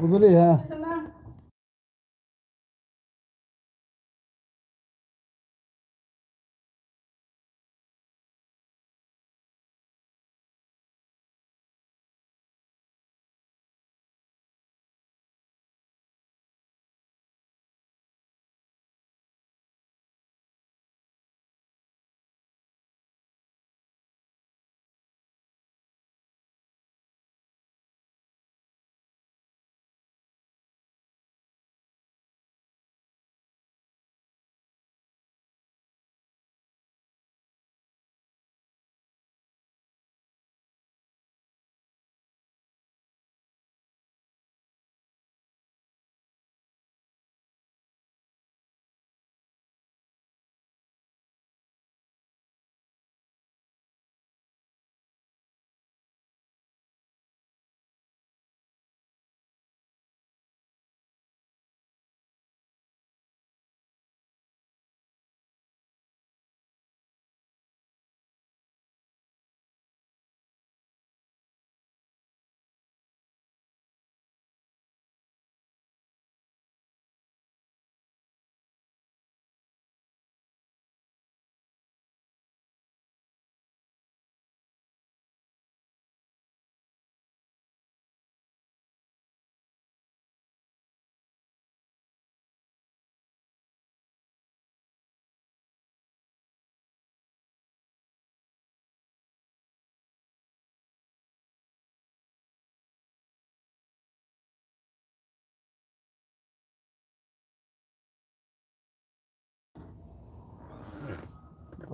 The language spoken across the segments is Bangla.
বুঝলি হ্যাঁ এই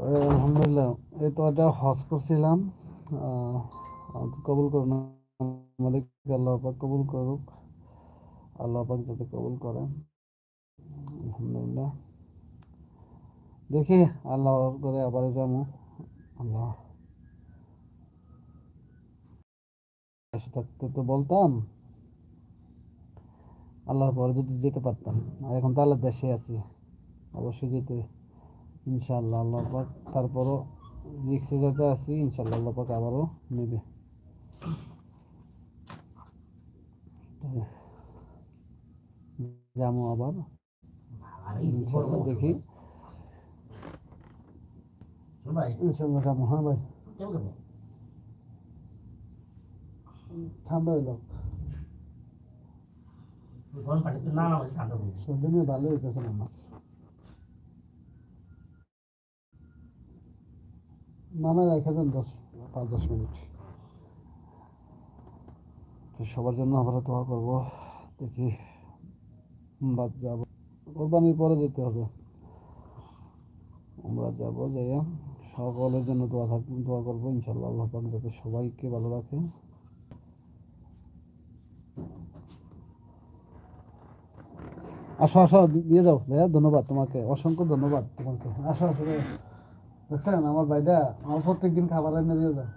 আলহামদুলিল্লাহ। এই তো এটা হজ করছিলাম। কবুল করুন। মালিক আল্লাহ পাক কবুল করুক। আল্লাহ পাক যাতে কবুল করে আলহামদুলিল্লাহ। দেখি, আল্লাহ করে আবার যাব। আল্লাহ। থাকতে তো বলতাম। আল্লাহর পরে যদি যেতে পারতাম। আর এখন তো আল্লাহ দেশে আছি। অবশ্যই যেতে ইনশাআল্লাহ আল্লাহ পাক তারপরও রিক্সে যেতে আছি ইনশাআল্লাহ আল্লাহ পাক আবারও নেবে। যাব আবার। দেখি। ইনশাআল্লাহ যাব হ্যাঁ ভাই। ঠান্ডা হইল সর্দি নিয়ে ভালো হইতেছে না আমার। নামে রেখে দেন দশ, পাঁচ, দশ মিনিট। তো সবার জন্য আমরা দোয়া করব, দেখি বাদ যাব। কোরবানির পরে যেতে হবে। আমরা যাব যাইয়া সকলের জন্য দোয়া থাকবে দোয়া করব ইনশাল্লাহ আল্লাহ পাক যাতে সবাইকে ভালো রাখে। আসো আসো, দিয়ে যাও ভাইয়া, ধন্যবাদ তোমাকে, অসংখ্য ধন্যবাদ তোমাকে। আসো আসো দেখছেন? আমার ভাইটা আমার প্রত্যেক দিন খাবার এনে দিয়ে যায়।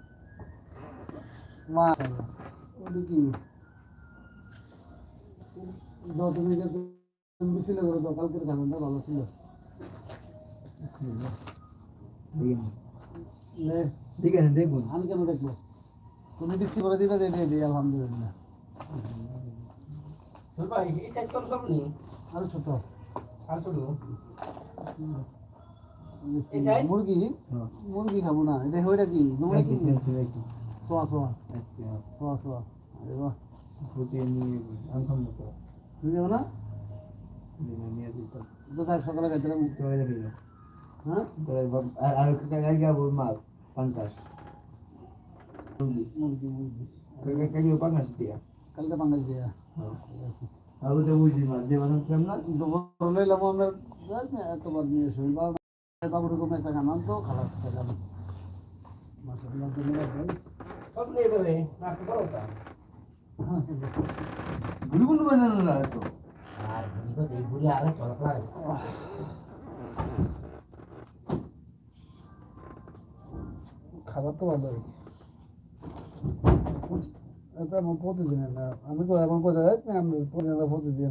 মা কি? দাও তুমি যে তুমি ছিল করে দাও কালকের খাবারটা ভালো ছিল। নে, ঠিক আছে দেখুন। আমি কেন দেখব? তুমি বিক্রি করে দিবে দিয়ে দিয়ে দিই আলহামদুলিল্লাহ। আরও ছোট। আর ছোট? মুরগি? মুরগি খাব না। এটা ওইটা কি? তোমরা কি? সোয়া সোয়া। সোয়া সোয়া। আরে বাহ। তুমি যাব না? তো থাক সকালে খাইতে হ্যাঁ আর কাকাই গাবো মাছ পাঙ্কাশ মুরগি মুরগি পাঙ্কাশ দিয়া? কালকে বাঙালি দিয়া। আর ওটা বুঝলি মাছ যে না? লইলাম আমরা না এতবার নিয়ে এসে বারো বাবুর রকম একটা গান তো খালাস খেলাম মাসাল্লাহ ভাই সব নেই বলে না তো করো তা বানানো না তো আর বুড়ি তো এই বুড়ি আগে চলাফেরা খাবার তো ভালোই। এটা আমার আমি তো এখন কোথায় আমি প্রতিদিন প্রতিদিন